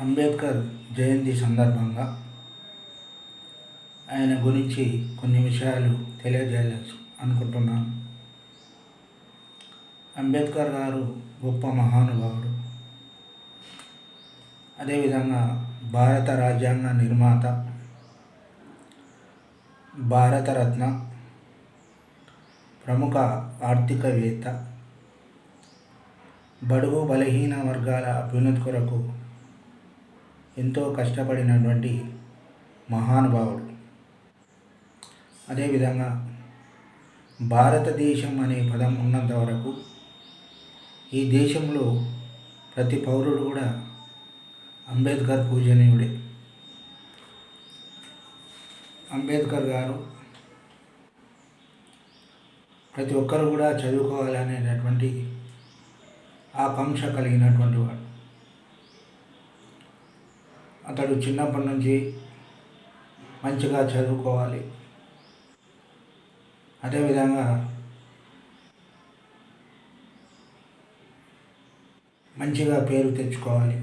అంబేద్కర్ జయంతి సందర్భంగా ఆయన గురించి కొన్ని విషయాలు తెలియజేయాలి అనుకుంటున్నాను. అంబేద్కర్ గారు గొప్ప మహానుభావుడు. అదేవిధంగా భారత రాజ్యాంగ నిర్మాత భారతరత్న ప్రముఖ ఆర్థికవేత్త బడుగు బలహీన వర్గాల అభ్యున్నతి కొరకు ఎంతో కష్టపడినటువంటి మహానుభావుడు. అదేవిధంగా భారతదేశం అనే పదం ఉన్నంత వరకు ఈ దేశంలో ప్రతి పౌరుడు కూడా అంబేద్కర్ పూజనీయుడే. అంబేద్కర్ గారు ప్రతి ఒక్కరు కూడా చదువుకోవాలనేటటువంటి ఆకాంక్ష కలిగినటువంటి వాడు. అతడు చిన్నప్పటి నుంచి మంచిగా చదువుకోవాలి. అదేవిధంగా మంచిగా పేరు తెచ్చుకోవాలి.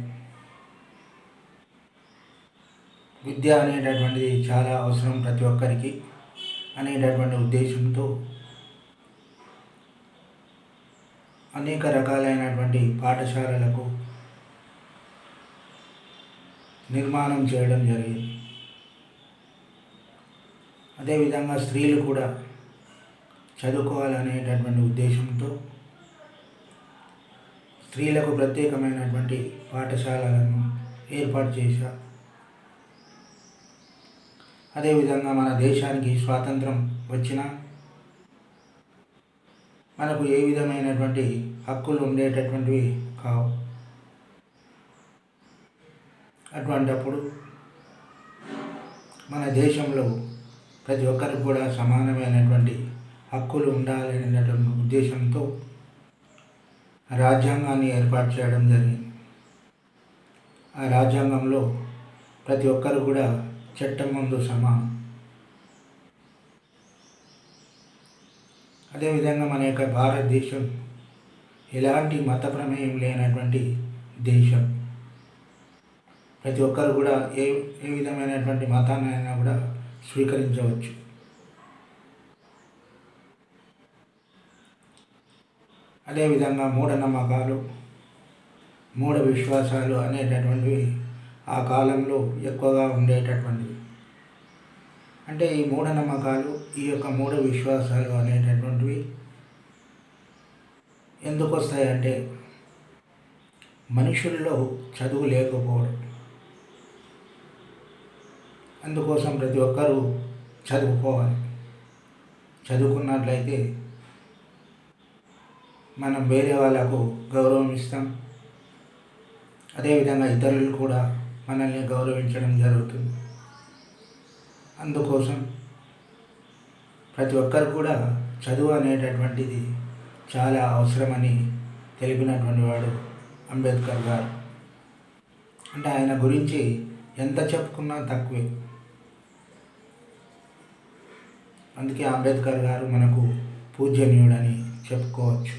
విద్య అనేటటువంటిది చాలా అవసరం ప్రతి ఒక్కరికి అనేటటువంటి ఉద్దేశంతో అనేక రకాలైనటువంటి పాఠశాలలకు నిర్మాణం చేయడం జరిగింది. అదేవిధంగా స్త్రీలు కూడా చదువుకోవాలనేటటువంటి ఉద్దేశంతో స్త్రీలకు ప్రత్యేకమైనటువంటి పాఠశాలలను ఏర్పాటు చేశారు అదేవిధంగా మన దేశానికి స్వాతంత్రం వచ్చిన మనకు ఏ విధమైనటువంటి హక్కులు ఉండేటటువంటివి కావు. అటువంటప్పుడు మన దేశంలో ప్రతి ఒక్కరికి కూడా సమానమైనటువంటి హక్కులు ఉండాలనేటువంటి ఉద్దేశంతో రాజ్యాంగాన్ని ఏర్పాటు చేయడం జరిగింది. ఆ రాజ్యాంగంలో ప్రతి ఒక్కరు కూడా చట్టం ముందు సమానం. అదేవిధంగా మన యొక్క భారతదేశం ఎలాంటి మత ప్రమేయం లేనటువంటి దేశం. ప్రతి ఒక్కరు కూడా ఏ ఏ విధమైనటువంటి మతాన్ని అయినా కూడా స్వీకరించవచ్చు. అదేవిధంగా మూఢనమ్మకాలు మూఢ విశ్వాసాలు అనేటటువంటివి ఆ కాలంలో ఎక్కువగా ఉండేటటువంటివి. అంటే ఈ మూఢనమ్మకాలు ఈ యొక్క మూఢ విశ్వాసాలు అనేటటువంటివి ఎందుకు వస్తాయంటే మనుషుల్లో చదువు లేకపోవడం. అందుకోసం ప్రతి ఒక్కరూ చదువుకోవాలి. చదువుకున్నట్లయితే మనం వేరే వాళ్ళకు గౌరవం ఇస్తాం అదేవిధంగా ఇతరులు కూడా మనల్ని గౌరవించడం జరుగుతుంది. అందుకోసం ప్రతి ఒక్కరు కూడా చదువు అనేటటువంటిది చాలా అవసరమని తెలిపినటువంటి వాడు అంబేద్కర్ గారు. అంటే ఆయన గురించి ఎంత చెప్పుకున్నా తక్కువే. అందుకే అంబేద్కర్ గారు మనకు పూజనీయుడని చెప్పుకోవచ్చు.